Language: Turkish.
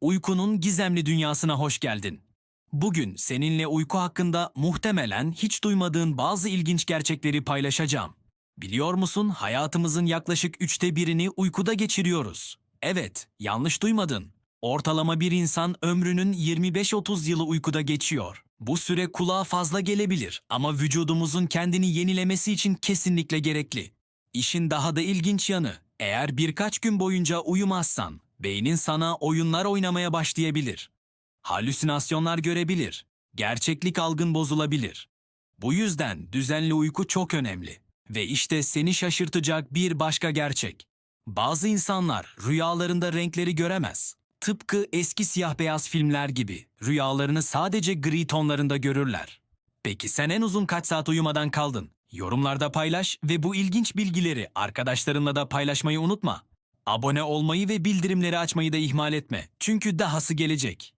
uykunun gizemli dünyasına hoş geldin. Bugün seninle uyku hakkında muhtemelen hiç duymadığın bazı ilginç gerçekleri paylaşacağım. Biliyor musun hayatımızın yaklaşık üçte birini uykuda geçiriyoruz. Evet, yanlış duymadın. Ortalama bir insan ömrünün 25-30 yılı uykuda geçiyor. Bu süre kulağa fazla gelebilir ama vücudumuzun kendini yenilemesi için kesinlikle gerekli. İşin daha da ilginç yanı, eğer birkaç gün boyunca uyumazsan, beynin sana oyunlar oynamaya başlayabilir. Halüsinasyonlar görebilir, gerçeklik algın bozulabilir. Bu yüzden düzenli uyku çok önemli. Ve işte seni şaşırtacak bir başka gerçek. Bazı insanlar rüyalarında renkleri göremez. Tıpkı eski siyah beyaz filmler gibi rüyalarını sadece gri tonlarında görürler. Peki sen en uzun kaç saat uyumadan kaldın? Yorumlarda paylaş ve bu ilginç bilgileri arkadaşlarınla da paylaşmayı unutma. Abone olmayı ve bildirimleri açmayı da ihmal etme. Çünkü dahası gelecek.